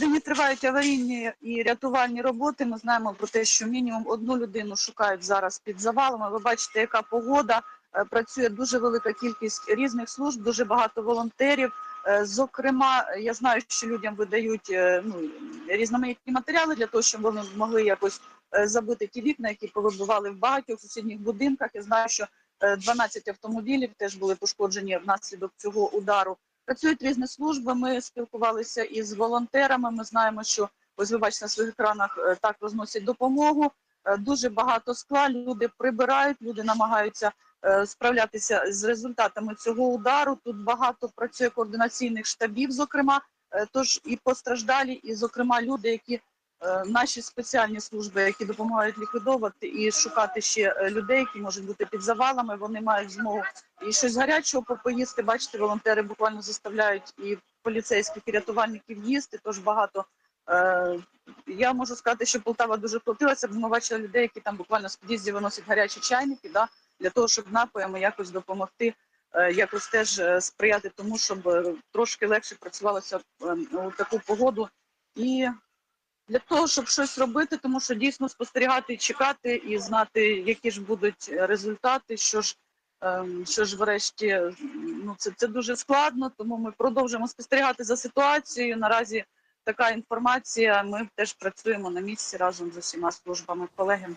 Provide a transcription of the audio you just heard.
Нині тривають аварійні і рятувальні роботи. Ми знаємо про те, що мінімум одну людину шукають зараз під завалами. Ви бачите, яка погода. Е, Працює дуже велика кількість різних служб, дуже багато волонтерів. Е, Зокрема, я знаю, що людям видають е, ну, різноманітні матеріали для того, щоб вони могли якось забити ті вікна, які повибивали в багатьох сусідніх будинках. Я знаю, що е, 12 автомобілів теж були пошкоджені внаслідок цього удару. Працюють різні служби. Ми спілкувалися із волонтерами. Ми знаємо, що ось ви бачите на своїх екранах е, так розносять допомогу. Е, Дуже багато скла. Люди прибирають, люди намагаються е, справлятися з результатами цього удару. Тут багато працює координаційних штабів, зокрема, тож і постраждалі, і зокрема люди, які наші спеціальні служби, які допомагають ліквідовувати і шукати ще е, людей, які можуть бути під завалами. Вони мають змогу і щось гарячого попоїсти. Бачите, волонтери буквально заставляють і поліцейських, і рятувальників їсти. Тож багато. Е, я можу сказати, що Полтава дуже платилася, бо ми бачили людей, які там буквально з під'їздів виносять гарячі чайники, да, для того, щоб напоями якось допомогти, е, якось теж е, сприяти тому, щоб е, трошки легше працювалося е, у таку погоду. І для того, щоб щось робити, тому що дійсно спостерігати чекати, і знати, які ж будуть результати, що ж. ем, Що ж, врешті, ну це, це дуже складно, тому ми продовжуємо спостерігати за ситуацією. Наразі така інформація. Ми теж працюємо на місці разом з усіма службами колеги.